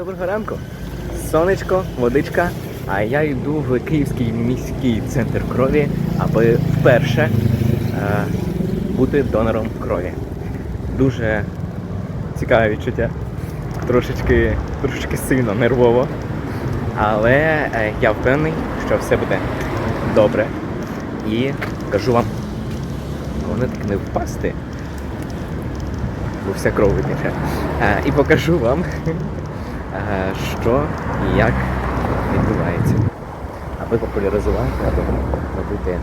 Доброго ранку. Сонечко, водичка. А я йду в Київський міський центр крові, аби вперше е, бути донором крові. Дуже цікаве відчуття. Трошечки, трошечки сильно нервово. Але е, я впевнений, що все буде добре. І кажу вам, головне так не впасти, бо вся кров витече. Е, і покажу вам, що і як відбувається. Аби популяризувати, аби робити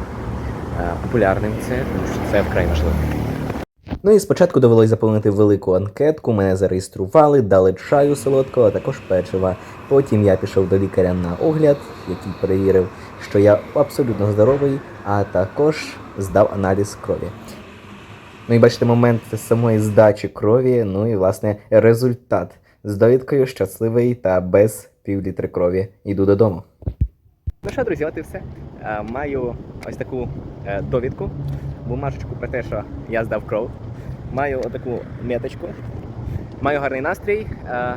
е, популярним це, тому що це вкрай важливо. Ну і спочатку довелось заповнити велику анкетку, мене зареєстрували, дали чаю солодкого, а також печива. Потім я пішов до лікаря на огляд, який перевірив, що я абсолютно здоровий, а також здав аналіз крові. Ну і бачите момент самої здачі крові, ну і власне результат з довідкою щасливий та без півлітри крові. Йду додому. Ну що, друзі, от і все. Е, Маю ось таку е, довідку, бумажечку про те, що я здав кров. Маю отаку меточку. Маю гарний настрій. Е,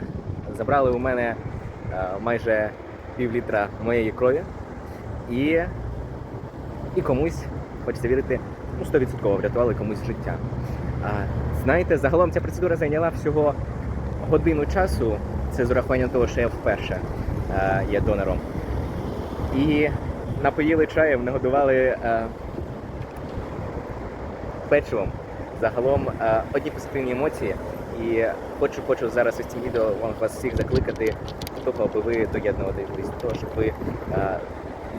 Забрали у мене майже пів літра моєї крові. І, і комусь, хочеться вірити, ну 100% врятували комусь життя. Знаєте, загалом ця процедура зайняла всього годину часу. Це з урахуванням того, що я вперше е, є донором. І напоїли чаєм, нагодували е, печивом. Загалом е, одні позитивні емоції. І хочу, хочу зараз із цим відео вам вас всіх закликати до того, аби ви доєднуватись до того, щоб ви е,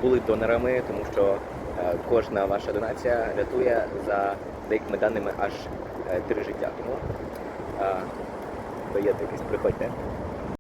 були донорами, тому що е, кожна ваша донація рятує за деякими даними аж е, три життя. Тому е, даєте якісь приходьте.